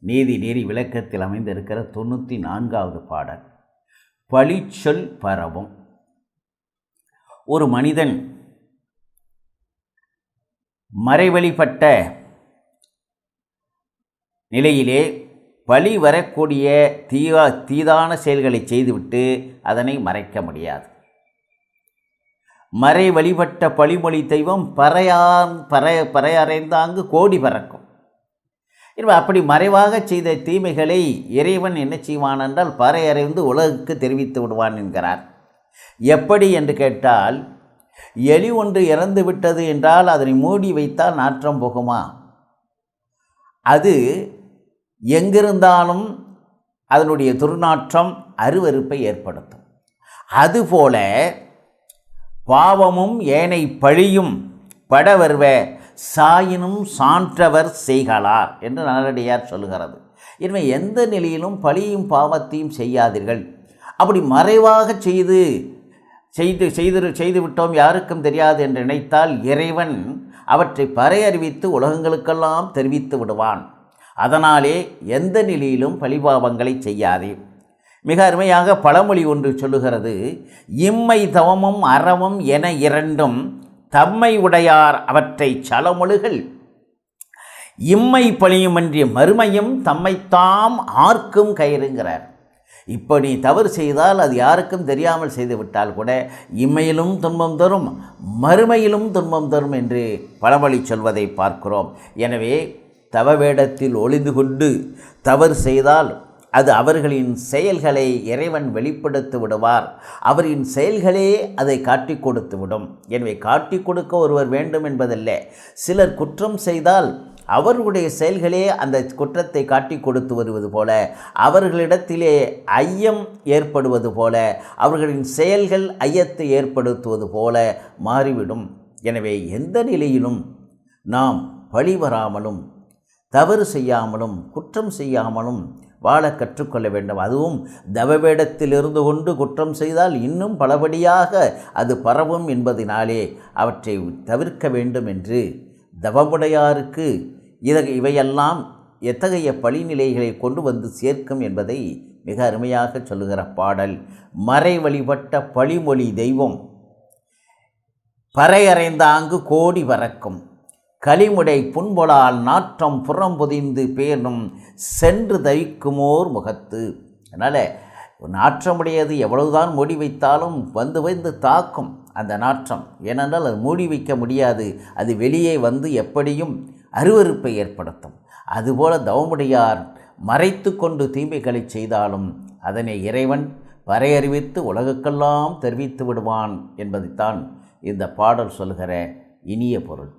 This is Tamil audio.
நீதி நெறி விளக்கத்தில் அமைந்திருக்கிற தொண்ணூற்றி நான்காவது பாடல். பழிச்சொல் பரவும். ஒரு மனிதன் மறைவழிப்பட்ட நிலையிலே பழி வரக்கூடிய தீவா தீதான செயல்களை செய்துவிட்டு அதனை மறைக்க முடியாது. மறை வழிபட்ட பழிமொழி தெய்வம் பறையான் பறை பறையறைந்தாங்கு கோடி பறக்கும். எனவே அப்படி மறைவாக செய்த தீமைகளை இறைவன் என்ன செய்வான் என்றால் பறையறைந்து உலகுக்கு தெரிவித்து விடுவான் என்கிறார். எப்படி என்று கேட்டால் எலி ஒன்று இறந்து விட்டது என்றால் அதனை மூடி வைத்தால் நாற்றம் போகுமா? அது எங்கிருந்தாலும் அதனுடைய துர்நாற்றம் அருவருப்பை ஏற்படுத்தும். அதுபோல பாவமும் ஏனை பழியும் பட வருவ சாயினும் சான்றவர் செய்களார் என்று நல்லடியார் சொல்லுகிறது. எனவே எந்த நிலையிலும் பழியும் பாவத்தையும் செய்யாதீர்கள். அப்படி மறைவாக செய்து செய்து செய்து செய்துவிட்டோம் யாருக்கும் தெரியாது என்று நினைத்தால் இறைவன் அவற்றை பறை அறிவித்து உலகங்களுக்கெல்லாம் தெரிவித்து விடுவான். அதனாலே எந்த நிலையிலும் பழிபாவங்களை செய்யாதே. மிக அருமையாக பழமொழி ஒன்று சொல்லுகிறது இம்மை தவமும் அறமும் என இரண்டும் தம்மை உடையார் அவற்றை சலமொழுகள் இம்மை பழியுமன்றிய மறுமையும் தம்மைத்தாம் ஆர்க்கும் கயிறுங்கிறார். இப்போ நீ தவறு செய்தால் அது யாருக்கும் தெரியாமல் செய்துவிட்டால் கூட இம்மையிலும் துன்பம் தரும் மறுமையிலும் துன்பம் தரும் என்று பழமொழி சொல்வதை பார்க்கிறோம். எனவே தவ வேடத்தில் ஒளிந்து கொண்டு தவறு செய்தால் அது அவர்களின் செயல்களை இறைவன் வெளிப்படுத்தி விடுவார். அவரின் செயல்களே அதை காட்டி கொடுத்து விடும். எனவே காட்டி கொடுக்க ஒருவர் வேண்டும் என்பதில்லை. சிலர் குற்றம் செய்தால் அவர்களுடைய செயல்களே அந்த குற்றத்தை காட்டி கொடுத்து வருவது போல அவர்களிடத்திலே ஐயம் ஏற்படுவது போல அவர்களின் செயல்கள் ஐயத்தை ஏற்படுத்துவது போல மாறிவிடும். எனவே எந்த நிலையிலும் நாம் வழிவராமலும் தவறு செய்யாமலும் குற்றம் செய்யாமலும் வாழ கற்றுக்கொள்ள வேண்டும். அதுவும் தவவேடத்தில் இருந்து கொண்டு குற்றம் செய்தால் இன்னும் பலபடியாக அது பரவும் என்பதினாலே அவற்றை தவிர்க்க வேண்டும் என்று தவமுடையாருக்கு இத இவையெல்லாம் எத்தகைய பழிநிலைகளை கொண்டு வந்து சேர்க்கும் என்பதை மிக அருமையாக சொல்லுகிற பாடல். மறை வழிபட்ட பழிமொழி தெய்வம் பறையறைந்தாங்கு கோடி பறக்கும். களிமுடை புண்பொலால் நாற்றம் புறம் புதிந்து பேணும் சென்று தவிக்குமோர் முகத்து. அதனால் நாற்றமுடையது எவ்வளவுதான் மூடி வைத்தாலும் வந்து வந்து தாக்கும் அந்த நாற்றம். ஏனென்றால் அது மூடி வைக்க முடியாது. அது வெளியே வந்து எப்படியும் அருவருப்பை ஏற்படுத்தும். அதுபோல தவமுடையார் மறைத்து கொண்டு தீமைகளை செய்தாலும் அதனை இறைவன் வரையறிவித்து உலகுக்கெல்லாம் தெரிவித்து விடுவான் என்பதைத்தான் இந்த பாடல் சொல்கிற இனிய பொருள்.